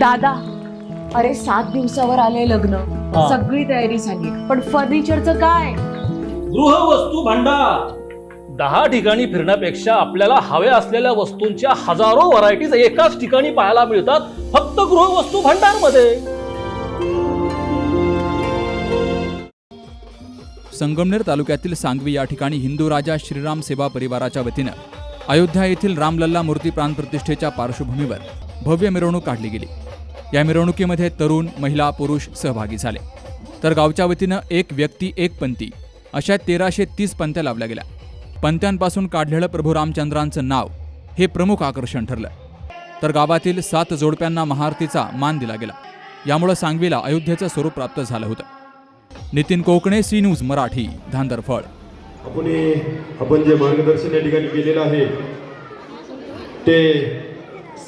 दादा अरे सात दिवसावर आले लग्न. हा. सगळी तयारी झाली. पण फर्निचरचं काय? गृहवस्तू भांडार. दहा ठिकाणी फिरण्यापेक्षा आपल्याला हव्या असलेल्या वस्तूंच्या हजारो व्हरायटीज एकाच ठिकाणी पाहायला मिळतात फक्त गृहवस्तू भांडारमध्ये संगमनेर तालुक्यातील सांगवी या ठिकाणी हिंदू राजा श्रीराम सेवा परिवाराच्या वतीनं अयोध्या येथील रामलल्ला मूर्ती प्राण प्रतिष्ठेच्या पार्श्वभूमीवर भव्य मिरवणूक काढली गेली. या मिरवणुकीमध्ये तरुण महिला पुरुष सहभागी झाले. तर गावच्या वतीनं एक व्यक्ती एक पंथी अशा तेराशे तीस पंत्या लावल्या गेल्या. पंथ्यांपासून काढलेलं प्रभू रामचंद्रांचं नाव हे प्रमुख आकर्षण ठरलं. तर गावातील सात जोडप्यांना महाआरतीचा मान दिला गेला. यामुळे सांगवीला अयोध्येचं स्वरूप प्राप्त झालं होतं. Nitin Kokane C news Marathi Dhandarphal. आपण आपण जे मार्गदर्शन या ठिकाणी केलेलं आहे ते